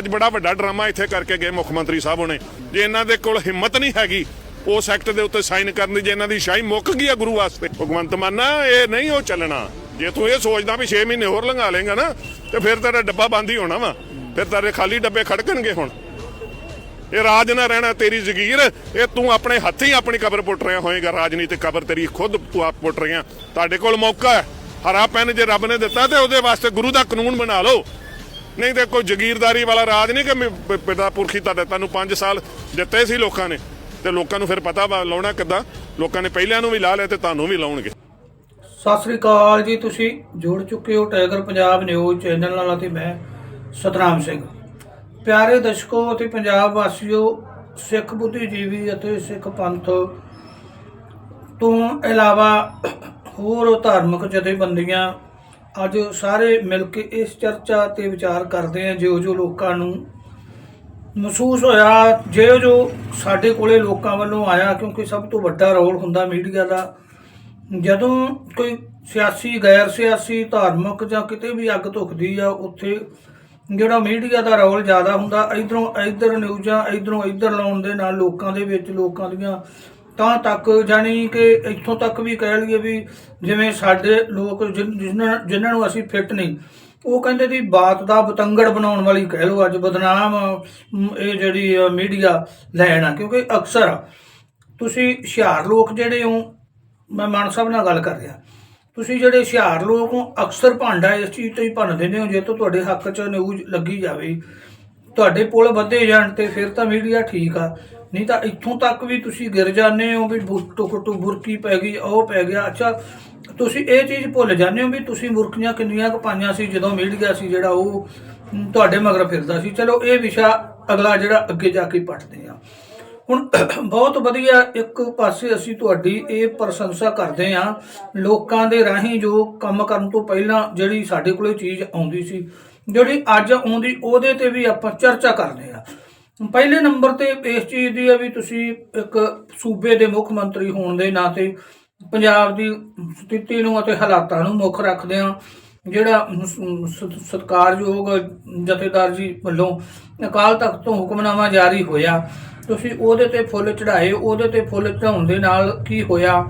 ਅੱਜ ਬੜਾ ਵੱਡਾ ਡਰਾਮਾ ਇੱਥੇ ਕਰਕੇ ਗਏ ਮੁੱਖ ਮੰਤਰੀ ਸਾਹਿਬ ਉਹਨੇ ਜੇ ਇਹਨਾਂ ਦੇ ਕੋਲ ਹਿੰਮਤ ਨਹੀਂ ਹੈਗੀ, ਉਸ ਐਕਟ ਦੇ ਉੱਤੇ ਸਾਈਨ ਕਰਨ ਦੀ, ਜੇ ਇਹਨਾਂ ਦੀ ਸ਼ਾਹੀ ਮੁੱਕ ਗਈ ਆ ਗੁਰੂ ਵਾਸਤੇ। ਭਗਵੰਤ ਮਾਨਾ ਇਹ ਨਹੀਂ ਉਹ ਚੱਲਣਾ। ਜੇ ਤੂੰ ਇਹ ਸੋਚਦਾ ਵੀ 6 ਮਹੀਨੇ ਹੋਰ ਲੰਘਾ ਲੇਗਾ ਨਾ, ਤੇ ਫਿਰ ਤੇਰਾ ਡੱਬਾ ਬੰਦ ਹੀ ਹੋਣਾ ਵਾ। ਫਿਰ ਤੇਰੇ ਖਾਲੀ ਡੱਬੇ ਖੜਕਣਗੇ ਹੁਣ। ਇਹ ਰਾਜ ਨਾ ਰਹਿਣਾ, ਤੇਰੀ ਜ਼ਗੀਰ, ਇਹ ਤੂੰ ਆਪਣੇ ਹੱਥੀਂ ਆਪਣੀ ਕਬਰ ਪੁੱਟ ਰਿਹਾ ਹੋਏਗਾ। ਰਾਜਨੀਤਿਕ ਕਬਰ ਤੇਰੀ ਖੁਦ ਤੂੰ ਆਪ ਪੁੱਟ ਰਿਹਾ। ਤੁਹਾਡੇ ਕੋਲ ਮੌਕਾ ਹੈ। ਹਰਾ ਪੈਨ ਜੇ ਰੱਬ ਨੇ ਦਿੱਤਾ ਤੇ ਉਹਦੇ ਵਾਸਤੇ ਗੁਰੂ ਦਾ ਕਾਨੂੰਨ ਬਣਾ ਲਓ। ਨਹੀਂ ਤੇ ਕੋਈ ਜ਼ਗੀਰਦਾਰੀ ਵਾਲਾ ਰਾਜ ਨਹੀਂ ਕਿ ਪਿਤਾ ਪੁਰਖੀ ਤੁਹਾਡੇ ਤੁਹਾਨੂੰ 5 ਸਾਲ ਦਿੱਤੇ ਸੀ ਲੋਕਾਂ ਨੇ। ਤੇ ਲੋਕਾਂ ਨੂੰ ਫਿਰ ਪਤਾ ਲਾਉਣਾ ਕਿੱਦਾਂ। ਲੋਕਾਂ ਨੇ ਪਹਿਲਿਆਂ ਨੂੰ ਵੀ ਲਾ ਲਿਆ ਤੇ ਤੁਹਾਨੂੰ ਵੀ ਲਾਉਣਗੇ। ਸਤਿ ਸ੍ਰੀ ਅਕਾਲ ਜੀ ਤੁਸੀਂ ਜੁੜ ਚੁੱਕੇ ਹੋ ਟਾਈਗਰ ਪੰਜਾਬ ਨਿਊਜ਼ ਚੈਨਲ ਨਾਲ ਅਤੇ ਮੈਂ ਸਤਨਾਮ ਸਿੰਘ। ਪਿਆਰੇ ਦਰਸ਼ਕੋ ਅਤੇ ਪੰਜਾਬ ਵਾਸੀਓ, ਸਿੱਖ ਬੁੱਧੀਜੀਵੀ ਅਤੇ ਸਿੱਖ ਪੰਥ ਤੋਂ ਇਲਾਵਾ ਹੋਰ ਧਾਰਮਿਕ ਜਥੇਬੰਦੀਆਂ ਅੱਜ ਸਾਰੇ ਮਿਲ ਕੇ ਇਸ ਚਰਚਾ ਤੇ ਵਿਚਾਰ ਕਰਦੇ ਆ ਜੋ ਜੋ ਲੋਕਾਂ ਨੂੰ ਮਹਿਸੂਸ ਹੋਇਆ ਜੋ ਜੋ ਸਾਡੇ ਕੋਲੇ ਲੋਕਾਂ ਵੱਲੋਂ ਆਇਆ, ਕਿਉਂਕਿ ਸਭ ਤੋਂ ਵੱਡਾ ਰੋਲ ਹੁੰਦਾ ਮੀਡੀਆ ਦਾ। ਜਦੋਂ ਕੋਈ ਸਿਆਸੀ, ਗੈਰ ਸਿਆਸੀ, ਧਾਰਮਿਕ ਜਾਂ ਕਿਤੇ ਵੀ ਅੱਗ ਧੁਖਦੀ ਆ, ਉੱਥੇ ਜਿਹੜਾ ਮੀਡੀਆ ਦਾ ਰੋਲ ਜ਼ਿਆਦਾ ਹੁੰਦਾ, ਇਧਰੋਂ ਇਧਰ ਨਿਊਜ਼ਾਂ, ਇਧਰੋਂ ਇਧਰ ਲਾਉਣ ਦੇ ਨਾਲ ਲੋਕਾਂ ਦੇ ਵਿੱਚ ਲੋਕਾਂ ਦੀਆਂ ਤਾਂ ਤੱਕ ਜਾਣੀ ਕਿ ਇੱਥੋਂ ਤੱਕ ਵੀ ਕਹਿ ਲਈਏ ਵੀ ਜਿਵੇਂ ਸਾਡੇ ਲੋਕ ਜਿਨ- ਜਿਨ੍ਹਾਂ ਜਿਨ੍ਹਾਂ ਨੂੰ ਅਸੀਂ ਫਿੱਟ ਨਹੀਂ ਉਹ ਕਹਿੰਦੇ ਦੀ ਬਾਤ ਦਾ ਬਤੰਗੜ ਬਣਾਉਣ ਵਾਲੀ ਕਹਿ ਲਓ ਅੱਜ ਬਦਨਾਮ ਇਹ ਜਿਹੜੀ ਅ, ਮੀਡੀਆ ਲੈਣਾ ਕਿਉਂਕਿ ਅਕਸਰ ਤੁਸੀਂ ਹੁਸ਼ਿਆਰ ਲੋਕ ਜਿਹੜੇ ਹੋ ਮੈਂ ਮਾਨ ਸਾਹਿਬ ਨਾਲ ਗੱਲ ਕਰ ਰਿਹਾ ਤੁਸੀਂ ਜਿਹੜੇ ਹੁਸ਼ਿਆਰ ਲੋਕ ਹੋ ਅਕਸਰ ਭਾਂਡਾ ਇਸ ਚੀਜ਼ ਤੋਂ ਹੀ ਭੰਨ ਦਿੰਦੇ ਹੋ ਜੇ ਤੋਂ ਤੁਹਾਡੇ ਹੱਕ 'ਚ ਨਿਊਜ਼ ਲੱਗੀ ਜਾਵੇ ਤੁਹਾਡੇ ਪੁਲ ਵੱਧੇ ਜਾਣ ਤੇ ਫਿਰ ਤਾਂ ਮੀਡੀਆ ਠੀਕ ਆ ਨਹੀਂ ਤਾਂ ਇੱਥੋਂ ਤੱਕ ਵੀ ਤੁਸੀਂ ਗਿਰ ਜਾਂਦੇ ਹੋ ਵੀ ਟੁਕ ਟੁਕ ਬੁਰਕੀ ਪੈ ਗਈ, ਉਹ ਪੈ ਗਿਆ। ਅੱਛਾ, ਤੁਸੀਂ ਇਹ ਚੀਜ਼ ਭੁੱਲ ਜਾਂਦੇ ਹੋ ਵੀ ਤੁਸੀਂ ਮੁਰਖੀਆਂ ਕਿੰਨੀਆਂ ਕੁ ਪਾਈਆਂ ਸੀ, ਜਦੋਂ ਮਿਲ ਗਿਆ ਸੀ ਜਿਹੜਾ ਉਹ ਤੁਹਾਡੇ ਮਗਰ ਫਿਰਦਾ ਸੀ। ਚਲੋ, ਇਹ ਵਿਸ਼ਾ ਅਗਲਾ ਜਿਹੜਾ ਅੱਗੇ ਜਾ ਕੇ ਪੜਦੇ ਆ ਹੁਣ ਬਹੁਤ ਵਧੀਆ ਇੱਕ ਪਾਸੇ ਅਸੀਂ ਤੁਹਾਡੀ ਇਹ ਪ੍ਰਸ਼ੰਸਾ ਕਰਦੇ ਆ ਲੋਕਾਂ ਦੇ ਰਾਹੀਂ ਜੋ ਕੰਮ ਕਰਨ ਤੋਂ ਪਹਿਲਾਂ ਜਿਹੜੀ ਸਾਡੇ ਕੋਲੇ ਚੀਜ਼ ਆਉਂਦੀ ਸੀ, ਜਿਹੜੀ ਅੱਜ ਆਉਂਦੀ, ਉਹਦੇ ਤੇ ਵੀ ਆਪਾਂ ਚਰਚਾ ਕਰਦੇ ਆ ਪਹਿਲੇ ਨੰਬਰ ਤੇ ਇਸ ਚੀਜ਼ ਦੀ ਆ ਵੀ ਤੁਸੀਂ ਇੱਕ ਸੂਬੇ ਦੇ ਮੁੱਖ ਮੰਤਰੀ ਹੋਣ ਦੇ ਨਾਤੇ ਪੰਜਾਬ ਦੀ ਸਥਿਤੀ ਨੂੰ ਅਤੇ ਹਾਲਾਤਾਂ ਨੂੰ ਮੁੱਖ ਰੱਖਦੇ ਆ ਜਿਹੜਾ ਸ- ਸਤਿਕਾਰਯੋਗ ਜਥੇਦਾਰ ਜੀ ਵੱਲੋਂ ਅਕਾਲ ਤਖਤ ਤੋਂ ਹੁਕਮਨਾਮਾ ਜਾਰੀ ਹੋਇਆ। ਤੁਸੀਂ ਉਹਦੇ ਤੇ ਫੁੱਲ ਚੜਾਏ ਉਹਦੇ ਤੇ ਫੁੱਲ ਚੜਾਉਣ ਦੇ ਨਾਲ ਕੀ ਹੋਇਆ?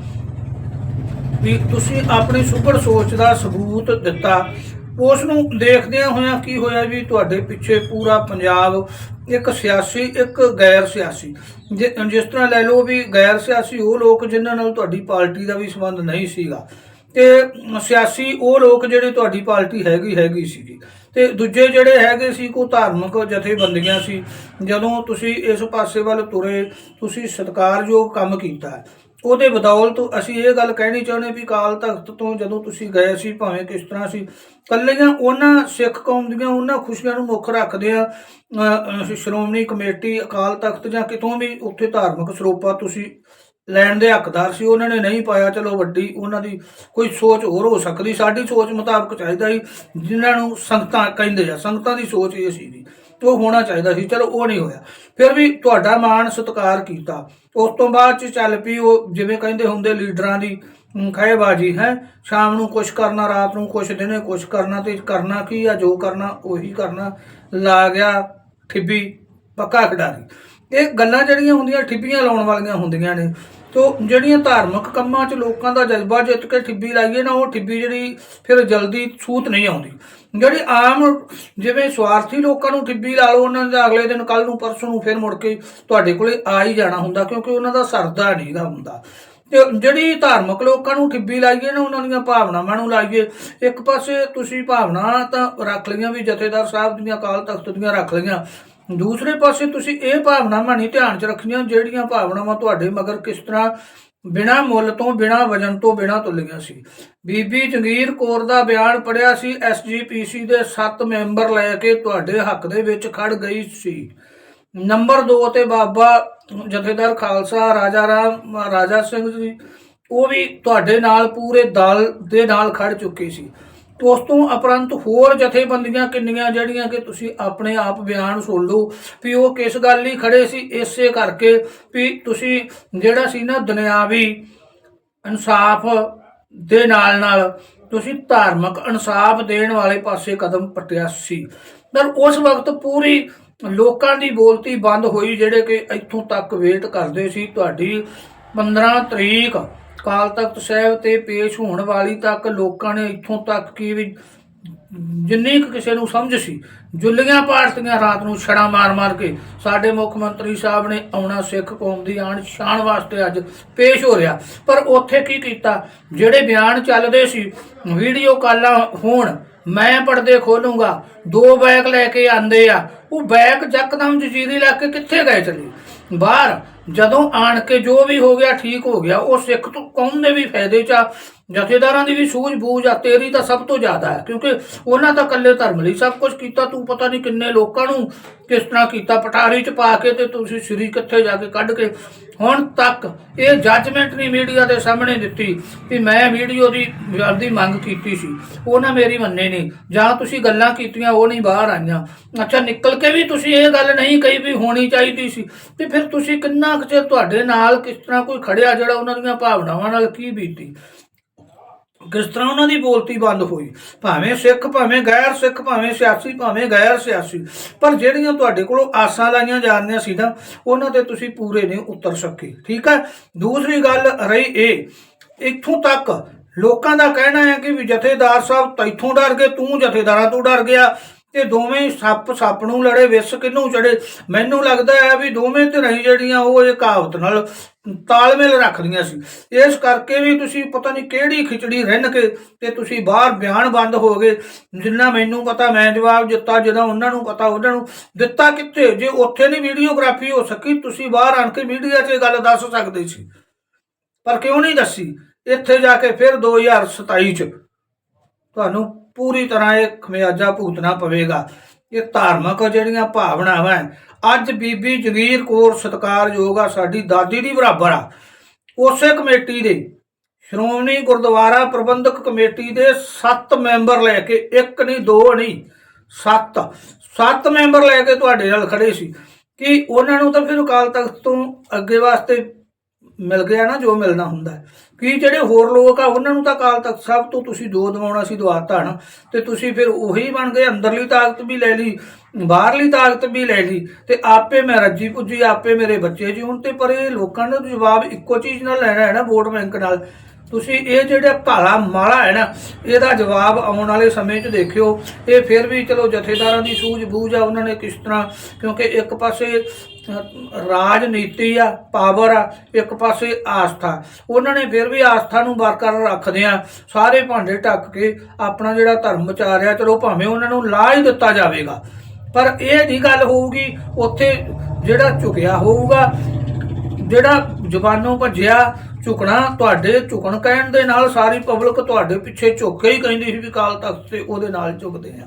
ਵੀ ਤੁਸੀਂ ਆਪਣੀ ਸੁਪਰ ਸੋਚ ਦਾ ਸਬੂਤ ਦਿੱਤਾ। ਉਸ ਨੂੰ ਦੇਖਦਿਆਂ ਹੋਇਆਂ ਕੀ ਹੋਇਆ ਵੀ ਤੁਹਾਡੇ ਪਿੱਛੇ ਪੂਰਾ ਪੰਜਾਬ ਇੱਕ ਸਿਆਸੀ, ਇੱਕ ਗੈਰ ਸਿਆਸੀ। ਜੇ- ਜਿਸ ਤਰ੍ਹਾਂ ਲੈ ਲਓ ਵੀ ਗੈਰ ਸਿਆਸੀ ਉਹ ਲੋਕ ਜਿਨ੍ਹਾਂ ਨਾਲ ਤੁਹਾਡੀ ਪਾਰਟੀ ਦਾ ਵੀ ਸੰਬੰਧ ਨਹੀਂ ਸੀਗਾ। ਤੇ ਸਿਆਸੀ ਉਹ ਲੋਕ ਜਿਹੜੇ ਤੁਹਾਡੀ ਪਾਰਟੀ ਹੈਗੀ ਹੈਗੀ ਸੀਗੀ। ਤੇ ਦੂਜੇ ਜਿਹੜੇ ਹੈਗੇ ਸੀ ਕੋ ਧਾਰਮਿਕ ਜਥੇਬੰਦੀਆਂ ਸੀ। ਜਦੋਂ ਤੁਸੀਂ ਇਸ ਪਾਸੇ ਵੱਲ ਤੁਰੇ, ਤੁਸੀਂ ਸਤਿਕਾਰਯੋਗ ਕੰਮ ਕੀਤਾ। ਉਹਦੇ ਬਦੌਲਤ ਅਸੀਂ ਇਹ ਗੱਲ ਕਹਿਣੀ ਚਾਹੁੰਦੇ ਵੀ ਕਾਲ ਤਖਤ ਤੋਂ ਜਦੋਂ ਤੁਸੀਂ ਗਏ ਸੀ ਭਾਵੇਂ ਕਿਸ ਤਰ੍ਹਾਂ ਸੀ ਕੱਲੀਆਂ ਉਹਨਾਂ ਸਿੱਖ ਕੌਮ ਦੀਆਂ ਉਹਨਾਂ ਖੁਸ਼ੀਆਂ ਨੂੰ ਮੁੱਖ ਰੱਖਦੇ ਆ ਅ, ਸ਼੍ਰੋਮਣੀ ਕਮੇਟੀ ਅਕਾਲ ਤਖਤ ਜਾਂ ਕਿਤੋਂ ਵੀ ਉੱਥੇ ਧਾਰਮਿਕ ਸਰੋਪਾ ਤੁਸੀਂ ਲੈਣ ਦੇ ਹੱਕਦਾਰ ਸੀ ਉਹਨਾਂ ਨੇ ਨਹੀਂ ਪਾਇਆ। ਚਲੋ ਵੱਡੀ ਉਹਨਾਂ ਦੀ ਕੋਈ ਸੋਚ ਹੋਰ ਹੋ ਸਕਦੀ। ਸਾਡੀ ਸੋਚ ਮੁਤਾਬਕ ਚਾਹੀਦਾ ਸੀ ਜਿਨ੍ਹਾਂ ਨੂੰ ਸੰਗਤਾਂ ਕਹਿੰਦੇ ਆ। ਸੰਗਤਾਂ ਦੀ ਸੋਚ ਇਹ ਸੀ ਜੀ ਉਹ ਹੋਣਾ ਚਾਹੀਦਾ ਸੀ। ਚਲੋ ਉਹ ਨਹੀਂ ਹੋਇਆ। ਫਿਰ ਵੀ ਤੁਹਾਡਾ ਮਾਣ ਸਤਿਕਾਰ ਕੀਤਾ। ਉਸ ਤੋਂ ਬਾਅਦ ਚ ਚੱਲ ਪਈ ਉਹ ਜਿਵੇਂ ਕਹਿੰਦੇ ਹੁੰਦੇ ਲੀਡਰਾਂ ਦੀ ਅਮ, ਖਹਿਬਾਜ਼ੀ ਹੈ? ਸ਼ਾਮ ਨੂੰ ਕੁਛ ਕਰਨਾ ਰਾਤ ਨੂੰ ਕੁਛ ਦਿਨੇ ਕੁਛ ਕਰਨਾ ਤੇ ਕਰਨਾ ਕੀ ਆ? ਜੋ ਕਰਨਾ ਉਹੀ ਕਰਨਾ। ਲਾ ਗਿਆ ਠਿੱਬੀ ਪੱਕਾ ਖਿਡਾਰੀ। ਇਹ ਗੱਲਾਂ ਜਿਹੜੀਆਂ ਹੁੰਦੀਆਂ, ਠਿੱਬੀਆਂ ਲਾਉਣ ਵਾਲੀਆਂ ਹੁੰਦੀਆਂ ਨੇ। ਤੋ ਜਿਹੜੀਆਂ ਧਾਰਮਿਕ ਕੰਮਾਂ 'ਚ ਲੋਕਾਂ ਦਾ ਜਜ਼ਬਾ ਜਿੱਤ ਕੇ ਠਿੱਬੀ ਲਾਈਏ ਨਾ, ਉਹ ਠਿੱਬੀ ਜਿਹੜੀ ਫਿਰ ਜਲਦੀ ਸੂਤ ਨਹੀਂ ਆਉਂਦੀ। ਜਿਹੜੀ ਆਮ ਜਿਵੇਂ ਸਵਾਰਥੀ ਲੋਕਾਂ ਨੂੰ ਠਿੱਬੀ ਲਾ ਲਓ, ਉਹਨਾਂ ਦਾ ਅਗਲੇ ਦਿਨ ਕੱਲ ਨੂੰ, ਪਰਸੋਂ ਨੂੰ ਫਿਰ ਮੁੜ ਕੇ ਤੁਹਾਡੇ ਕੋਲੇ ਆ ਹੀ ਜਾਣਾ ਹੁੰਦਾ, ਕਿਉਂਕਿ ਉਹਨਾਂ ਦਾ ਸਰਦਾ ਨਹੀਂ ਨਹੀਂਗਾ ਹੁੰਦਾ। ਤੇ ਜਿਹੜੀ ਧਾਰਮਿਕ ਲੋਕਾਂ ਨੂੰ ਠਿੱਬੀ ਲਾਈਏ ਨਾ, ਉਹਨਾਂ ਦੀਆਂ ਭਾਵਨਾਵਾਂ ਨੂੰ ਲਾਈਏ, ਇੱਕ ਪਾਸੇ ਤੁਸੀਂ ਭਾਵਨਾ ਤਾਂ ਰੱਖ ਲਈਆਂ ਵੀ ਜਥੇਦਾਰ ਸਾਹਿਬ ਦੀਆਂ, ਅਕਾਲ ਤਖਤ ਦੀਆਂ ਰੱਖ ਲਈਆਂ ਦੂਸਰੇ ਪਾਸੇ ਤੁਸੀਂ ਇਹ ਭਾਵਨਾਵਾਂ ਨਹੀਂ ਧਿਆਨ 'ਚ ਰੱਖੀਆਂ ਜਿਹੜੀਆਂ ਭਾਵਨਾਵਾਂ ਤੁਹਾਡੇ ਮਗਰ ਕਿਸ ਤਰ੍ਹਾਂ ਬਿਨਾ ਮੁੱਲ ਤੋਂ, ਬਿਨਾ ਵਜਨ ਤੋਂ, ਬਿਨਾ ਤੁਲੀਆਂ ਸੀ। ਬੀਬੀ ਜੰਗੀਰ ਕੌਰ ਦਾ ਬਿਆਨ ਪੜਿਆ ਸੀ ਐਸਜੀਪੀਸੀ ਦੇ 7 ਮੈਂਬਰ ਲੈ ਕੇ ਤੁਹਾਡੇ ਹੱਕ ਦੇ ਵਿੱਚ ਖੜ ਗਈ ਸੀ। ਨੰਬਰ 2 ਤੇ ਬਾਬਾ ਜਥੇਦਾਰ ਖਾਲਸਾ, ਰਾਜਾ ਰਾਮ, ਰਾਜਾ ਸਿੰਘ ਜੀ, ਉਹ ਵੀ ਤੁਹਾਡੇ ਨਾਲ ਪੂਰੇ ਦਲ ਦੇ ਨਾਲ ਖੜ ਚੁੱਕੇ ਸੀ। ਉਸ ਤੋਂ ਉਪਰੰਤ ਹੋਰ ਜਥੇਬੰਦੀਆਂ ਕਿੰਨੀਆਂ ਜਿਹੜੀਆਂ ਕਿ ਤੁਸੀਂ ਆਪਣੇ ਆਪ ਬਿਆਨ ਸੁਣ ਲਓ ਵੀ ਉਹ ਕਿਸ ਗੱਲ ਲਈ ਖੜੇ ਸੀ, ਇਸੇ ਕਰਕੇ ਵੀ ਤੁਸੀਂ ਜਿਹੜਾ ਸੀ ਨਾ ਦੁਨਿਆਵੀ ਇਨਸਾਫ ਦੇ ਨਾਲ ਨਾਲ ਤੁਸੀਂ ਧਾਰਮਿਕ ਇਨਸਾਫ ਦੇਣ ਵਾਲੇ ਪਾਸੇ ਕਦਮ ਪਟਿਆ ਸੀ। ਪਰ ਉਸ ਵਕਤ ਪੂਰੀ ਲੋਕਾਂ ਦੀ ਬੋਲਤੀ ਬੰਦ ਹੋਈ, ਜਿਹੜੇ ਕਿ ਇੱਥੋਂ ਤੱਕ ਵੇਟ ਕਰਦੇ ਸੀ, ਤੁਹਾਡੀ 15 ਤਰੀਕ ਕਾਲ ਤਖਤ ਸਾਹਿਬ ਤੇ ਪੇਸ਼ ਹੋਣ ਵਾਲੀ ਤੱਕ ਲੋਕਾਂ ਨੇ ਇੱਥੋਂ ਤੱਕ ਕਿ ਵੀ ਜਿੰਨੀ ਕੁ ਕਿਸੇ ਨੂੰ ਸਮਝ ਸੀ, ਜੁੱਲੀਆਂ ਪਾਰਟੀਆਂ ਰਾਤ ਨੂੰ ਛੜਾ ਮਾਰ-ਮਾਰ ਕੇ ਸਾਡੇ ਮੁੱਖ ਮੰਤਰੀ ਸਾਹਿਬ ਨੇ ਆਉਣਾ ਸਿੱਖ ਕੌਮ ਦੀ ਆਣ ਸ਼ਾਨ ਵਾਸਤੇ ਅੱਜ ਪੇਸ਼ ਹੋ ਰਿਹਾ। ਪਰ ਉੱਥੇ ਕੀ ਕੀਤਾ? ਜਿਹੜੇ ਬਿਆਨ ਚੱਲਦੇ ਸੀ, ਵੀਡੀਓ ਕਾਲਾਂ ਹੋਣ, ਮੈਂ ਪਰਦੇ ਖੋਲੂੰਗਾ, ਦੋ ਬੈਗ ਲੈ ਕੇ ਆਂਦੇ ਆ, ਉਹ ਬੈਗ ਜੱਕਦਮ ਜਜੀਰੀ ਲੈ ਕੇ ਕਿੱਥੇ ਗਏ ਚਲੇ? ਬਾਹਰ, ਜਦੋਂ ਆਣ ਕੇ ਜੋ ਵੀ ਹੋ ਗਿਆ, ਠੀਕ ਹੋ ਗਿਆ, ਉਹ ਸਿੱਖ ਤੋਂ ਕੌਮ ਦੇ ਵੀ ਫਾਇਦੇ ਚ ਆ? ਜਥੇਦਾਰਾਂ ਦੀ ਵੀ ਸੂਝ-ਬੂਝ ਆ, ਤੇਰੀ ਤਾਂ ਸਭ ਤੋਂ ਜ਼ਿਆਦਾ ਹੈ, ਕਿਉਂਕਿ ਉਹਨਾਂ ਤਾਂ ਇਕੱਲੇ ਧਰਮ ਲਈ ਸਭ ਕੁਝ ਕੀਤਾ, ਤੂੰ ਪਤਾ ਨਹੀਂ ਕਿੰਨੇ ਲੋਕਾਂ ਨੂੰ ਕਿਸ ਤਰ੍ਹਾਂ ਕੀਤਾ, ਪਟਾਰੀ ਚ ਪਾ ਕੇ ਤੇ ਤੁਸੀਂ ਸ੍ਰੀ ਕਿੱਥੇ ਜਾ ਕੇ ਕੱਢ ਕੇ। ਹੁਣ ਤੱਕ ਇਹ ਜੱਜਮੈਂਟ ਨਹੀਂ ਮੀਡੀਆ ਦੇ ਸਾਹਮਣੇ ਦਿੱਤੀ ਕਿ ਮੈਂ ਵੀਡੀਓ ਦੀ ਦੀ ਮੰਗ ਕੀਤੀ ਸੀ। ਉਹਨਾਂ ਮੇਰੀ ਮੰਨੇ ਨਹੀਂ ਜਾਂ ਤੁਸੀਂ ਗੱਲਾਂ ਕੀਤੀਆਂ, ਉਹ ਨਹੀਂ ਬਾਹਰ ਆਈਆਂ। ਅੱਛਾ, ਨਿਕਲ ਕੇ ਵੀ ਤੁਸੀਂ ਇਹ ਗੱਲ ਨਹੀਂ ਕਹੀ ਵੀ ਹੋਣੀ ਚਾਹੀਦੀ ਸੀ, ਤੇ ਫਿਰ ਤੁਸੀਂ ਕਿੰਨਾ ਕੁ ਚਿਰ ਤੁਹਾਡੇ ਨਾਲ ਕਿਸ ਤਰ੍ਹਾਂ ਕੋਈ ਖੜਿਆ ਜਿਹੜਾ ਉਹਨਾਂ ਦੀਆਂ ਭਾਵਨਾਵਾਂ ਨਾਲ ਕੀ ਬੀਤੀ? ਕਿਸ ਤਰ੍ਹਾਂ ਉਹਨਾਂ ਦੀ ਬੋਲਤੀ ਬੰਦ ਹੋਈ? ਭਾਵੇਂ ਸਿੱਖ, ਭਾਵੇਂ ਗੈਰ ਸਿੱਖ, ਭਾਵੇਂ ਸਿਆਸੀ, ਭਾਵੇਂ ਗੈਰ ਸਿਆਸੀ। ਪਰ ਜਿਹੜੀਆਂ ਤੁਹਾਡੇ ਕੋਲੋਂ ਆਸਾਂ ਲਾਈਆਂ ਜਾਂਦੀਆਂ ਸੀ ਨਾ, ਉਹਨਾਂ ਤੇ ਤੁਸੀਂ ਪੂਰੇ ਨਹੀਂ ਉਤਰ ਸਕੇ। ਠੀਕ ਹੈ? ਦੂਸਰੀ ਗੱਲ ਰਹੀ ਇਹ, ਇੱਥੋਂ ਤੱਕ ਲੋਕਾਂ ਦਾ ਕਹਿਣਾ ਹੈ ਕਿ ਵੀ ਜਥੇਦਾਰ ਸਾਹਿਬ ਤੈਥੋਂ ਡਰ ਗਏ, ਤੂੰ ਜਥੇਦਾਰਾਂ ਤੋਂ ਡਰ ਗਿਆ। ਤੇ ਦੋਵੇਂ ਸੱਪ ਸੱਪ ਨੂੰ ਲੜੇ, ਵਿਸ ਕਿਹਨੂੰ ਚੜੇ? ਮੈਨੂੰ ਲੱਗਦਾ ਹੈ ਵੀ ਦੋਵੇਂ ਧਿਰਾਂ ਹੀ ਜਿਹੜੀਆਂ, ਉਹ ਇਹ ਕਹਾਵਤ ਨਾਲ ਤਾਲਮੇਲ ਰੱਖਦੀਆਂ ਸੀ। ਇਸ ਕਰਕੇ ਵੀ ਤੁਸੀਂ ਪਤਾ ਨਹੀਂ ਕਿਹੜੀ ਖਿਚੜੀ ਰਿੰਨ ਕੇ ਤੇ ਤੁਸੀਂ ਬਾਹਰ ਬਿਆਨ ਬੰਦ ਹੋ ਗਏ। ਜਿੰਨਾ ਮੈਨੂੰ ਪਤਾ, ਮੈਂ ਜਵਾਬ ਦਿੱਤਾ ਜਦੋਂ ਉਹਨਾਂ ਨੂੰ ਪਤਾ, ਉਹਨਾਂ ਨੂੰ ਦਿੱਤਾ ਕਿੱਥੇ? ਜੇ ਉੱਥੇ ਨਹੀਂ ਵੀਡੀਓਗ੍ਰਾਫੀ ਹੋ ਸਕੀ, ਤੁਸੀਂ ਬਾਹਰ ਆਣ ਕੇ ਮੀਡੀਆ 'ਚ ਇਹ ਗੱਲ ਦੱਸ ਸਕਦੇ ਸੀ। ਪਰ ਕਿਉਂ ਨਹੀਂ ਦੱਸੀ? ਇੱਥੇ ਜਾ ਕੇ ਫਿਰ 2027 ਚ ਤੁਹਾਨੂੰ ਪੂਰੀ ਤਰ੍ਹਾਂ ਇਹ ਖਮਿਆਜਾ ਭੁਗਤਣਾ ਪਵੇਗਾ। ਇਹ ਧਾਰਮਿਕ ਜਿਹੜੀਆਂ ਭਾਵਨਾਵਾਂ ਅੱਜ ਬੀਬੀ ਜਗੀਰ ਕੌਰ ਸਤਿਕਾਰਯੋਗ ਆ, ਸਾਡੀ ਦਾਦੀ ਦੀ ਬਰਾਬਰ ਆ। ਉਸੇ ਕਮੇਟੀ ਦੇ ਸ਼੍ਰੋਮਣੀ ਗੁਰਦੁਆਰਾ ਪ੍ਰਬੰਧਕ ਕਮੇਟੀ ਦੇ 7 ਮੈਂਬਰ ਲੈ ਕੇ, ਇੱਕ ਨਹੀਂ, ਦੋ ਨਹੀਂ 7 7 ਮੈਂਬਰ ਲੈ ਕੇ ਤੁਹਾਡੇ ਨਾਲ ਖੜੇ ਸੀ। ਕਿ ਉਹਨਾਂ ਨੂੰ ਤਾਂ ਫਿਰ ਅਕਾਲ ਤਖਤ ਤੋਂ ਅੱਗੇ ਵਾਸਤੇ ਮਿਲ ਗਿਆ ਨਾ ਜੋ ਮਿਲਣਾ ਹੁੰਦਾ ਹੈ। ਕੀ ਜਿਹੜੇ ਹੋਰ ਲੋਕ ਆ, ਉਹਨਾਂ ਨੂੰ ਤਾਂ ਅਕਾਲ ਤਖਤ ਸਾਹਿਬ ਤੋਂ ਤੁਸੀਂ ਦੋ ਦਵਾਉਣਾ ਸੀ ਦਵਾਤਾ ਨਾ ਤੇ ਤੁਸੀਂ ਫਿਰ ਉਹੀ ਬਣ ਗਏ, ਅੰਦਰਲੀ ਤਾਕਤ ਵੀ ਲੈ ਲਈ, ਬਾਹਰਲੀ ਤਾਕਤ ਵੀ ਲੈ ਲਈ। ਤੇ ਆਪੇ ਮੈਂ ਰੱਜੀ ਪੁੱਜੀ, ਆਪੇ ਮੇਰੇ ਬੱਚੇ ਜੀ ਹੁਣ ਤੇ, ਪਰ ਇਹ ਲੋਕਾਂ ਨੇ ਜਵਾਬ ਇੱਕੋ ਚੀਜ਼ ਨਾਲ ਲੈਣਾ ਹੈ ਨਾ, ਵੋਟ ਬੈਂਕ ਨਾਲ। ਤੁਸੀਂ ਇਹ ਜਿਹੜਾ ਭਾਲਾ ਮਾਲਾ ਹੈ ਨਾ, ਇਹਦਾ ਜਵਾਬ ਆਉਣ ਵਾਲੇ ਸਮੇਂ 'ਚ ਦੇਖਿਓ। ਇਹ ਫਿਰ ਵੀ ਚਲੋ ਜਥੇਦਾਰਾਂ ਦੀ ਸੂਝ-ਬੂਝ ਆ, ਉਹਨਾਂ ਨੇ ਕਿਸ ਤਰ੍ਹਾਂ, ਕਿਉਂਕਿ ਇੱਕ ਪਾਸੇ ਰਾਜਨੀਤੀ ਆ, ਪਾਵਰ ਆ, ਇੱਕ ਪਾਸੇ ਆਸਥਾ। ਉਹਨਾਂ ਨੇ ਫਿਰ ਵੀ ਆਸਥਾ ਨੂੰ ਬਰਕਰਾਰ ਰੱਖਦੇ ਆ, ਸਾਰੇ ਭਾਂਡੇ ਢੱਕ ਕੇ ਆਪਣਾ ਜਿਹੜਾ ਧਰਮ ਵਿਚਾਰਿਆ ਚਲੋ ਭਾਵੇਂ ਉਹਨਾਂ ਨੂੰ ਲਾ ਹੀ ਦਿੱਤਾ ਜਾਵੇਗਾ। ਪਰ ਇਹ ਨਹੀਂ ਗੱਲ ਹੋਊਗੀ, ਉੱਥੇ ਜਿਹੜਾ ਝੁਕਿਆ ਹੋਊਗਾ, ਜਿਹੜਾ ਜ਼ਬਾਨੋਂ ਭੱਜਿਆ ਝੁਕਣਾ, ਤੁਹਾਡੇ ਝੁਕਣ ਕਹਿਣ ਦੇ ਨਾਲ ਸਾਰੀ ਪਬਲਿਕ ਤੁਹਾਡੇ ਪਿੱਛੇ ਝੁੱਕ ਕੇ ਹੀ ਕਹਿੰਦੀ ਸੀ ਵੀ ਕਾਲ ਤਖਤ ਤੇ ਉਹਦੇ ਨਾਲ ਝੁਕਦੇ ਆ।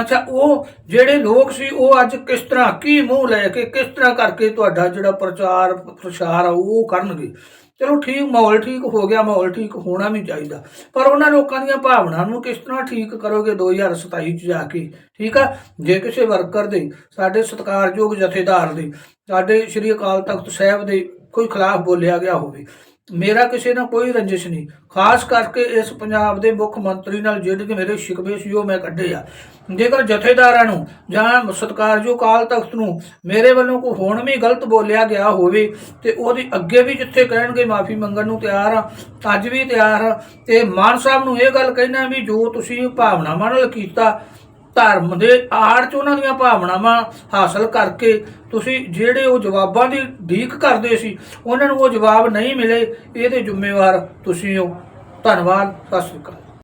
ਅੱਛਾ, ਉਹ ਜਿਹੜੇ ਲੋਕ ਸੀ, ਉਹ ਅੱਜ ਕਿਸ ਤਰ੍ਹਾਂ, ਕੀ ਮੂੰਹ ਲੈ ਕੇ, ਕਿਸ ਤਰ੍ਹਾਂ ਕਰਕੇ ਤੁਹਾਡਾ ਜਿਹੜਾ ਪ੍ਰਚਾਰ, ਪ੍ਰਸਾਰ ਆ, ਉਹ ਕਰਨਗੇ? ਚਲੋ ਠੀਕ, ਮਾਹੌਲ ਠੀਕ ਹੋ ਗਿਆ, ਮਾਹੌਲ ਠੀਕ ਹੋਣਾ ਵੀ ਚਾਹੀਦਾ। ਪਰ ਉਹਨਾਂ ਲੋਕਾਂ ਦੀਆਂ ਭਾਵਨਾਵਾਂ ਨੂੰ ਕਿਸ ਤਰ੍ਹਾਂ ਠੀਕ ਕਰੋਗੇ 2027 ਚ ਜਾ ਕੇ? ਠੀਕ ਆ? ਜੇ ਕਿਸੇ ਵਰਕਰ ਦੇ, ਸਾਡੇ ਸਤਿਕਾਰਯੋਗ ਜਥੇਦਾਰ ਦੇ, ਸਾਡੇ ਸ੍ਰੀ ਅਕਾਲ ਤਖਤ ਸਾਹਿਬ ਦੇ ਕੋਈ ਖਿਲਾਫ ਬੋਲਿਆ ਗਿਆ ਹੋਵੇ ਮੇਰਾ ਕਿਸੇ ਨਾਲ ਕੋਈ ਰੰਜਿਸ਼ ਨਹੀਂ। ਖਾਸ ਕਰਕੇ ਇਸ ਪੰਜਾਬ ਦੇ ਮੁੱਖ ਮੰਤਰੀ ਨਾਲ ਜਿਹੜੇ ਕਿ ਮੇਰੇ ਸ਼ਿਕਵੇ ਸੀ, ਉਹ ਮੈਂ ਕੱਢੇ ਆ। ਜੇਕਰ ਜਥੇਦਾਰਾਂ ਨੂੰ ਜਾਂ ਸਤਿਕਾਰਯੋਗ ਕਾਲ ਤਖਤ ਨੂੰ ਮੇਰੇ ਵੱਲੋਂ ਕੋਈ ਹੁਣ ਵੀ ਗਲਤ ਬੋਲਿਆ ਗਿਆ ਹੋਵੇ ਤੇ ਉਹਦੀ ਅੱਗੇ ਵੀ ਜਿੱਥੇ ਕਹਿਣਗੇ ਮਾਫੀ ਮੰਗਣ ਨੂੰ ਤਿਆਰ ਆ, ਅੱਜ ਵੀ ਤਿਆਰ ਆ। ਤੇ ਮਾਨ ਸਾਹਿਬ ਨੂੰ ਇਹ ਗੱਲ ਕਹਿਣਾ ਵੀ ਜੋ ਤੁਸੀਂ ਭਾਵਨਾਵਾਂ ਨਾਲ ਕੀਤਾ ਧਰਮ ਦੇ ਆੜ ਚ ਉਹਨਾਂ ਦੀਆਂ ਭਾਵਨਾਵਾਂ ਹਾਸਲ ਕਰਕੇ ਤੁਸੀਂ ਜਿਹੜੇ ਉਹ ਜਵਾਬਾਂ ਦੀ ਢੀਕ ਕਰਦੇ ਸੀ, ਉਹਨਾਂ ਨੂੰ ਉਹ ਜਵਾਬ ਨਹੀਂ ਮਿਲੇ, ਇਹਦੇ ਜ਼ਿੰਮੇਵਾਰ ਤੁਸੀਂ ਹੋ। ਧੰਨਵਾਦ, ਸਤਿ ਸ਼੍ਰੀ ਅਕਾਲ।